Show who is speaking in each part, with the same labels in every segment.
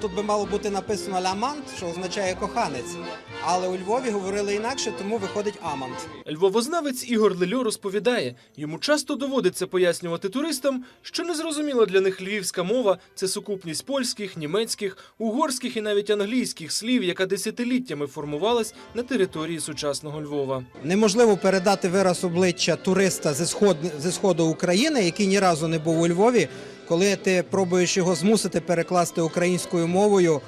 Speaker 1: Тут би мало бути написано лямант, що означає коханець. Але у Львові говорили інакше, тому виходить амант.
Speaker 2: Львовознавець Ігор Лельо розповідає, йому часто доводиться пояснювати туристам, що незрозуміла для них львівська мова це сукупність польських, німецьких, угорських і навіть англійських слів, яка десятиліттями формувалась на території сучасного Львова.
Speaker 1: Неможливо передати вираз обличчя туриста зі сходу, зі сходу України, який ні разу не був у Львові, коли ти пробуєш його змусити перекласти українською мовою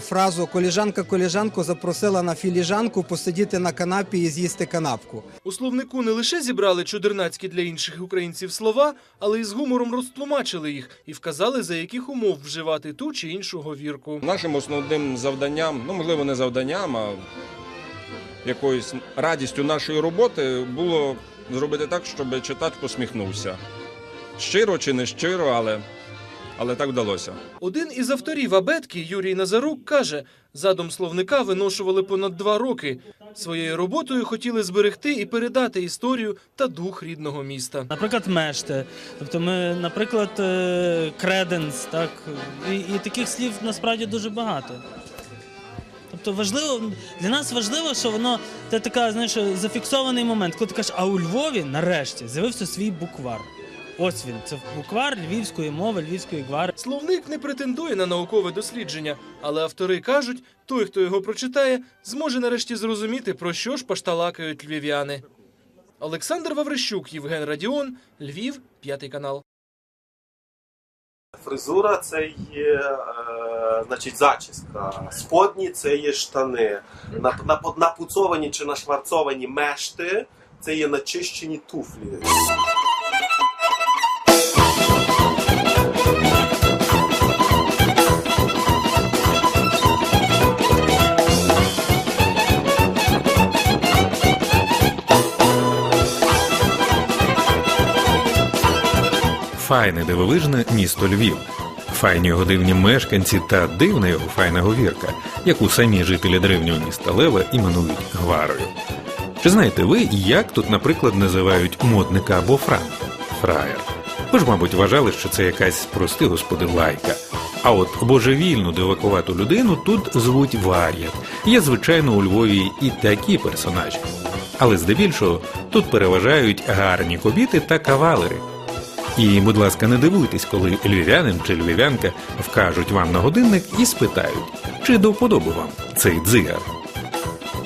Speaker 1: фразу Коліжанка коліжанку запросила на філіжанку посидіти на канапі і з'їсти канапку.
Speaker 2: У словнику не лише зібрали чудернацькі для інших українців слова, але й з гумором розтлумачили їх і вказали, за яких умов вживати ту чи іншу говірку.
Speaker 3: Нашим основним завданням, ну можливо, не завданням, а якоюсь радістю нашої роботи було зробити так, щоб читач посміхнувся. Щиро чи не щиро, але, але так вдалося.
Speaker 2: Один із авторів абетки Юрій Назарук каже: задум словника виношували понад два роки. Своєю роботою хотіли зберегти і передати історію та дух рідного міста.
Speaker 4: Наприклад, мешти. Тобто ми, наприклад, е, креденс, так, і, і таких слів насправді дуже багато. Тобто важливо, для нас важливо, що воно це така, знаєш, зафіксований момент, коли ти кажеш, а у Львові нарешті з'явився свій буквар. Ось він, це буквар львівської мови, львівської гвари.
Speaker 2: Словник не претендує на наукове дослідження, але автори кажуть, той, хто його прочитає, зможе нарешті зрозуміти, про що ж пашталакають львів'яни. Олександр Ваврищук, Євген Радіон, Львів, п'ятий канал.
Speaker 5: Фризура це є е, значить, зачіска. Сподні це є штани. На, на, напуцовані чи нашварцовані мешти це є начищені туфлі.
Speaker 6: Файне дивовижне місто Львів. Файні його дивні мешканці та дивна його файна говірка, яку самі жителі древнього міста Лева іменують гварою. Чи знаєте ви, як тут, наприклад, називають модника або франка? Фраєр. Ви ж, мабуть, вважали, що це якась прости господи лайка. А от божевільну дивакувату людину тут звуть Вар'ят. Є, звичайно, у Львові і такі персонажі. Але здебільшого тут переважають гарні кобіти та кавалери. І, будь ласка, не дивуйтесь, коли львів'янин чи львів'янка вкажуть вам на годинник і спитають, чи до вподоби вам цей дзигар.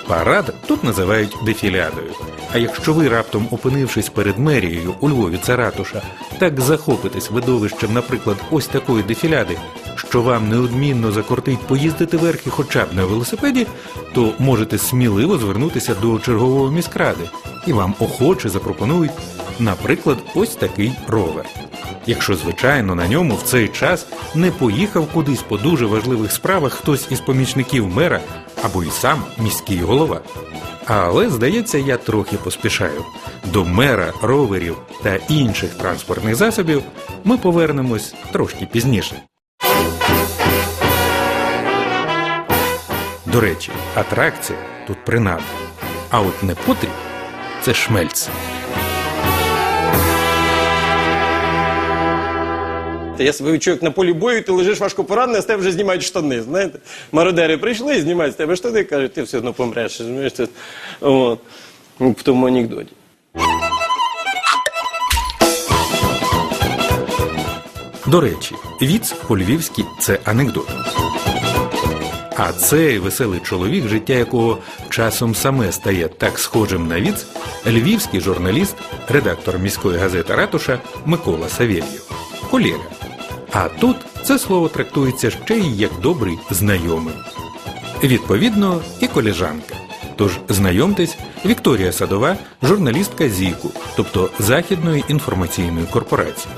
Speaker 6: Парад тут називають дефілядою. А якщо ви раптом опинившись перед мерією у Львові це ратуша, так захопитесь видовищем, наприклад, ось такої дефіляди, що вам неодмінно закортить поїздити верхи хоча б на велосипеді, то можете сміливо звернутися до чергового міськради, і вам охоче запропонують, наприклад, ось такий ровер. Якщо, звичайно, на ньому в цей час не поїхав кудись по дуже важливих справах хтось із помічників мера або й сам міський голова. Але, здається, я трохи поспішаю. До мера, роверів та інших транспортних засобів ми повернемось трошки пізніше. До речі, атракція тут принада. А от не потріб це шмельц.
Speaker 7: Я себе як на полі бою, ти лежиш важко поранений, а з тебе вже знімають штани. Знаєте? Мародери прийшли, знімають з тебе штани, кажуть, ти все одно помреш. розумієш, От. Ну, В тому анекдоті.
Speaker 6: До речі, віц по-львівськи це анекдот. А цей веселий чоловік, життя якого часом саме стає так схожим на віц, львівський журналіст, редактор міської газети Ратуша Микола Савєльєв. Колега. А тут це слово трактується ще й як добрий знайомий. Відповідно, і коліжанка. Тож знайомтесь, Вікторія Садова, журналістка ЗІКу, тобто Західної інформаційної корпорації.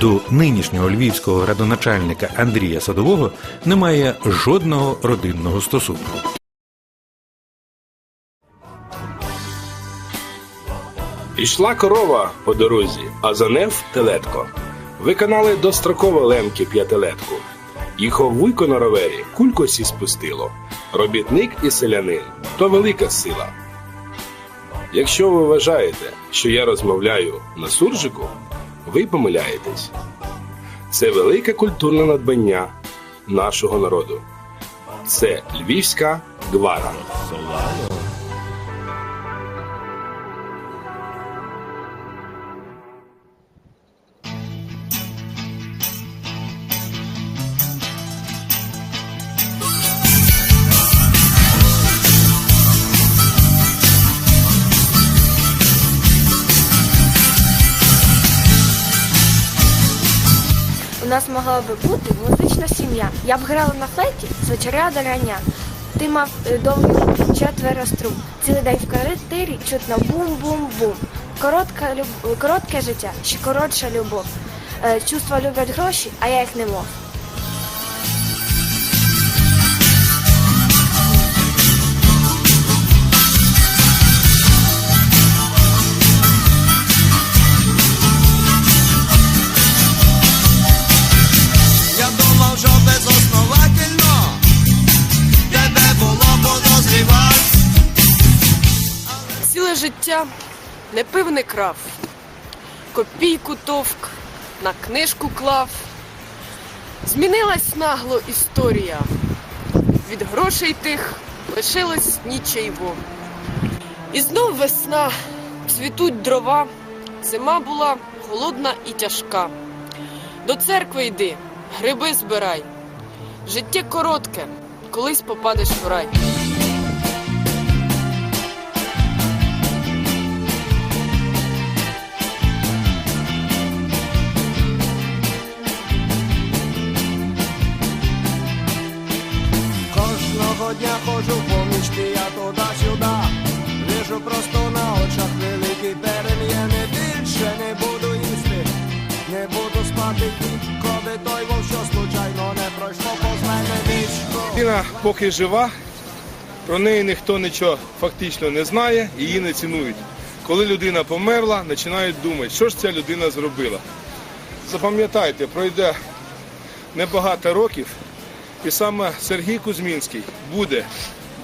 Speaker 6: До нинішнього львівського градоначальника Андрія Садового немає жодного родинного стосунку.
Speaker 8: Ішла корова по дорозі, а за нев телетко. Виконали достроково лемки п'ятилетку. Вуйко на ровері, кулько сі спустило. Робітник і селянин то велика сила. Якщо ви вважаєте, що я розмовляю на суржику, ви помиляєтесь. Це велике культурне надбання. нашого народу. Це львівська гвара.
Speaker 9: Нас могла би бути музична сім'я. Я б грала на флейті з вечоря до рання. Ти мав е, довгий четверо струн. Цілий день в коридорі чутно бум-бум-бум. Коротка люб... Коротке життя, ще коротша любов. Е, Чувства люблять гроші, а я їх не мов.
Speaker 10: Життя не пив, не крав, копійку товк, на книжку клав. Змінилась нагло історія. Від грошей тих лишилось нічейво. І знов весна, цвітуть дрова, зима була холодна і тяжка. До церкви йди, гриби збирай. Життя коротке, колись попадеш в рай.
Speaker 11: Дня ходжу я туди-сюди. Вижу просто на очах великі перем'яни. Більше не буду їсти, не буду спати ніколи. Той вов, що случайно не пройшло повз мене нічко.
Speaker 12: Людина поки жива, про неї ніхто нічого фактично не знає, її не цінують. Коли людина померла, починають думати, що ж ця людина зробила. Запам'ятайте, пройде небагато років, і саме Сергій Кузьмінський буде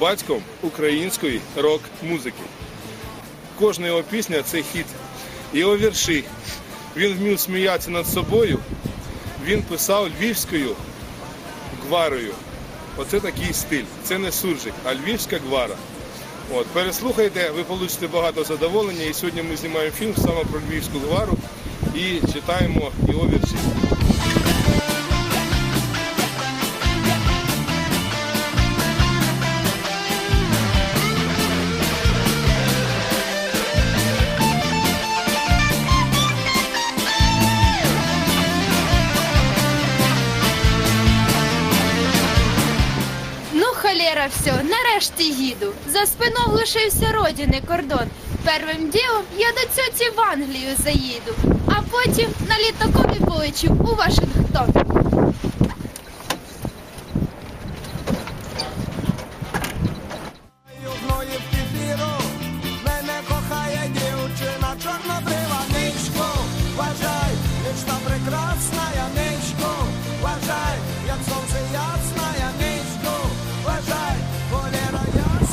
Speaker 12: батьком української рок-музики. Кожна його пісня це хіт. Його вірші. Він вмів сміятися над собою, він писав львівською гварою. Оце такий стиль. Це не суржик, а львівська гвара. От, переслухайте, ви получите багато задоволення. І сьогодні ми знімаємо фільм саме про львівську гвару і читаємо його вірші.
Speaker 13: Ну, все, нарешті їду. За спиною лишився родини кордон. Первим ділом я до цьоці в Англію заїду, а потім на літакові полечу у Вашингтон.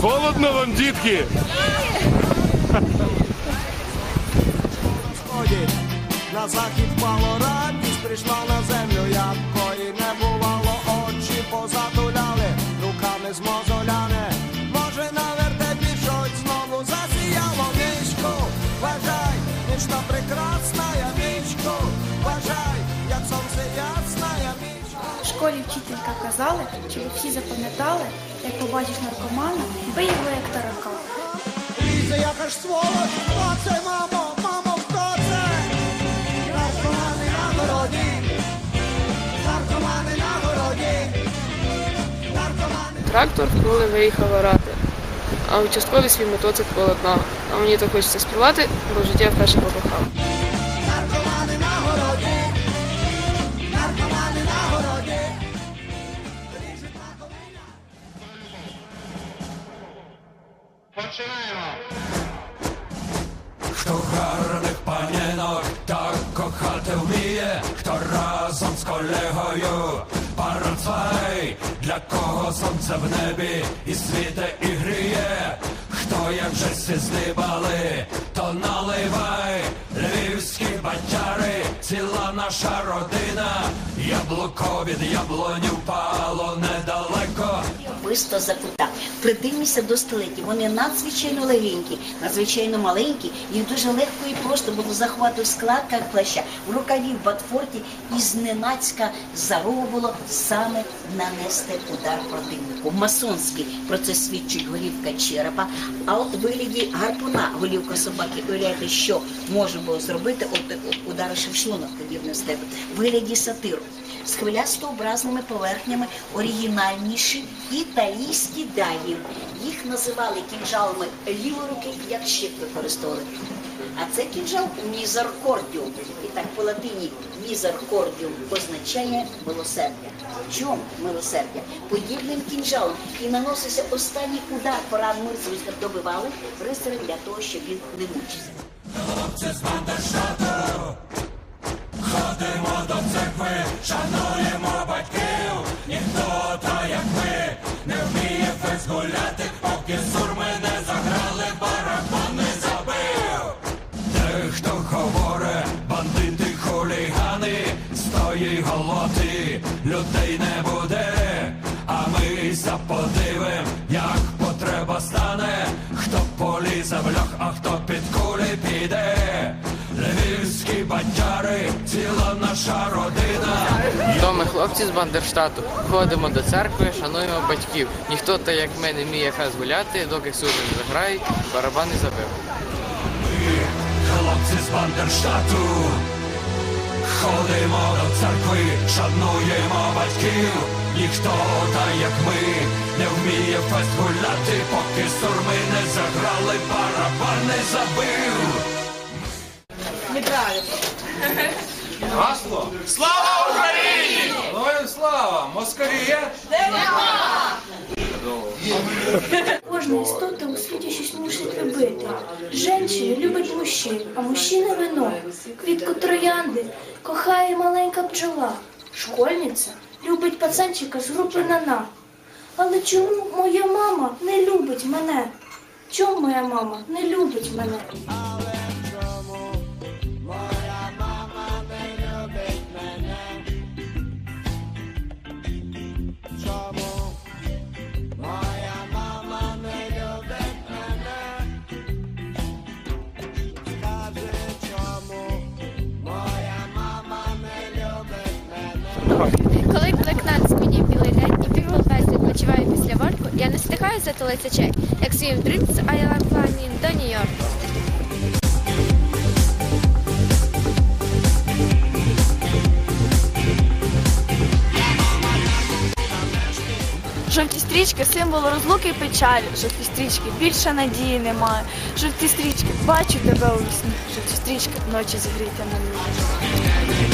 Speaker 12: Холодно вам, дітки!
Speaker 11: На захід впало радість, прийшла на землю, якої не бувало, очі позатуляли, руками з мозолями. Може на вертепі щось знову засіяло ничко. Вважай, нічна прекрасна я ничко. Вважай, як сонце я
Speaker 9: школі вчителька казали, щоб всі запам'ятали, як побачиш наркомана, бий його як тарака.
Speaker 11: Лізе, яка ж сволоч, хто це, мамо, мамо, хто це? Наркомани на городі, наркомани на городі, наркомани.
Speaker 10: Трактор коли виїхав орати, а участковий свій мотоцикл полотнав. А мені так хочеться співати, бо життя вперше покохав.
Speaker 11: Вміє, разом з колегою парацвай, для кого сонце в небі і світе і гріє, хто як же сі здибали, то наливай львівські
Speaker 14: батяри, ціла наша родина, яблуко від яблоню впало недалеко.
Speaker 15: Висто закута. Придивніться до столиття. Вони надзвичайно легенькі, надзвичайно маленькі. Їх дуже легко і просто було захвати в складках плаща, в рукаві, в батфорті і зненацька зарова було саме нанести удар противнику. Масонський про це свідчить голівка черепа. А от вигляді гарпуна голівка собаки, уявляєте, що можна було зробити, от ударивши в шлунок, тебе. В вигляді сатиру з хвилястообразними поверхнями оригінальніші італійські даї. Їх називали кінжалами лівої руки, як щит використовували. А це кінжал мізеркордіум. І так по латині мізеркордіум означає милосердя. Чому милосердя? Подібним кінжалом і наносився останній удар порад мисливця добивали рицаря для того, щоб він не мучився.
Speaker 14: Ходимо до церкви, шануємо батьків, ніхто та як ми не вміє фест гуляти, поки сурми не заграли, барабан не забив. Дехто говорить, бандити, хулігани, стої голоти, людей не буде, а ми заподивим, як потреба стане, хто полізе в льох, а хто під кулі піде. Львівські бандяри, ціла наша родина.
Speaker 16: То ми хлопці з Бандерштату. Ходимо до церкви, шануємо батьків. Ніхто та як ми не вміє хас гуляти, доки суди не заграють, барабан не забив.
Speaker 14: Хлопці з Бандерштату, ходимо до церкви, шануємо батьків. Ніхто та як ми не вміє фест гуляти, поки сурми не заграли, барабан не забив.
Speaker 17: Неправильно.
Speaker 18: Гасло? Слава Україні! Героям слава! Москалі є?
Speaker 19: Кожна істота у світі щось мусить любити. Женщини люблять мужчин, а мужчини вино. Квітку троянди кохає маленька бджола. Школьниця любить пацанчика з групи Нана. Але чому моя мама не любить мене? Чому моя мама не любить мене?
Speaker 9: Затулитися чек, як свій дрит з до Нью-Йорку.
Speaker 20: Жовті стрічки символ розлуки і печалі. Жовті стрічки більше надії немає. Жовті стрічки бачу тебе у вісні. Жовті стрічки вночі зігрійте мене.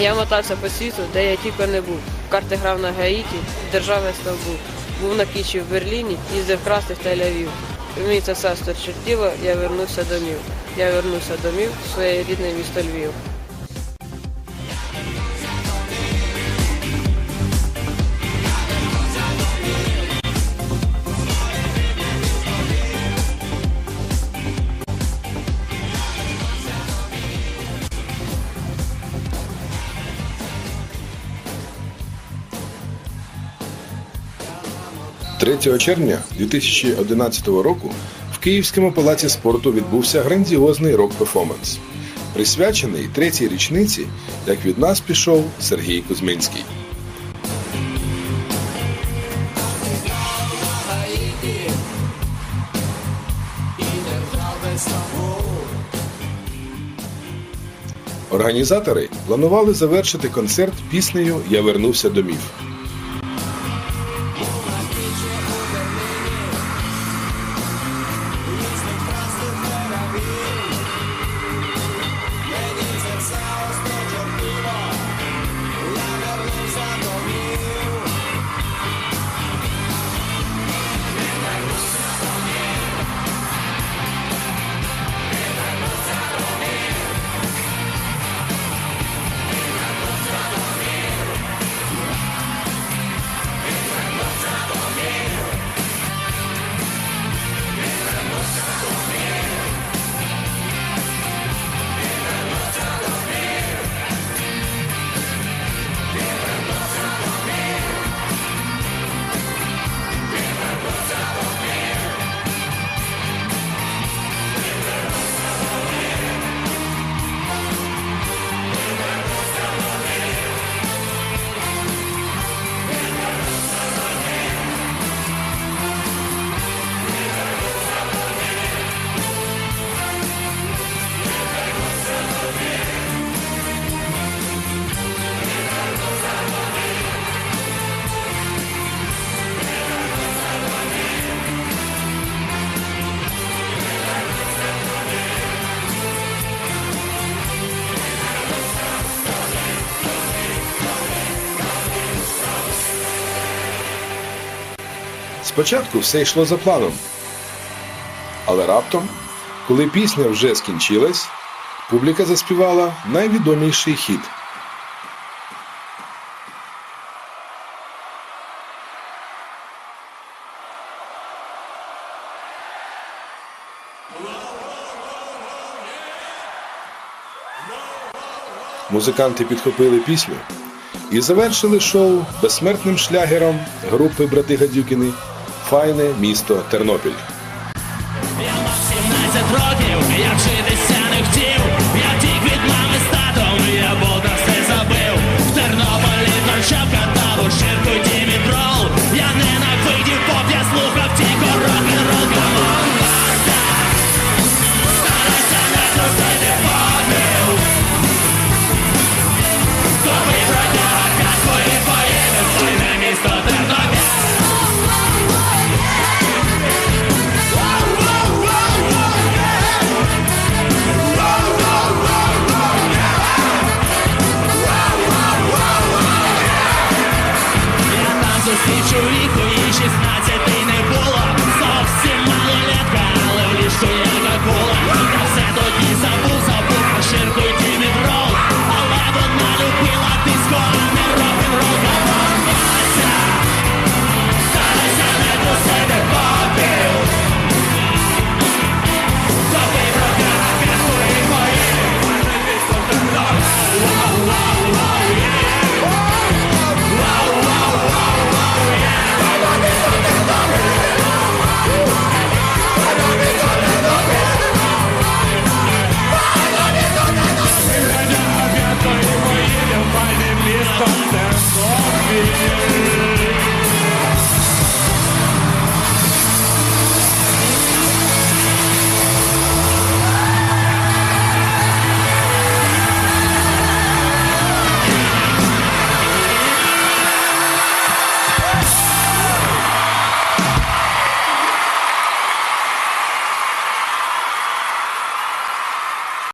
Speaker 10: Я мотався по світу, де я тільки не був. Карти грав на Гаїті, держави Стамбул. Був на кічі в Берліні, їздив красти в Тель-Авів. Мені це все сточертіло, я вернувся домів. Я вернувся домів в своє рідне місто Львів.
Speaker 12: – 3 червня 2011 року в Київському палаці спорту відбувся грандіозний рок-перформанс, присвячений третій річниці, як від нас пішов Сергій Кузьминський. Організатори планували завершити концерт піснею Я вернувся домів.
Speaker 8: Спочатку все йшло за планом. Але раптом, коли пісня вже скінчилась, публіка заспівала найвідоміший хіт. Музиканти підхопили пісню і завершили шоу безсмертним шлягером групи Брати Гадюкіни Файне місто Тернопіль.
Speaker 14: 17 років, я вчитель свій чоловік, мої 16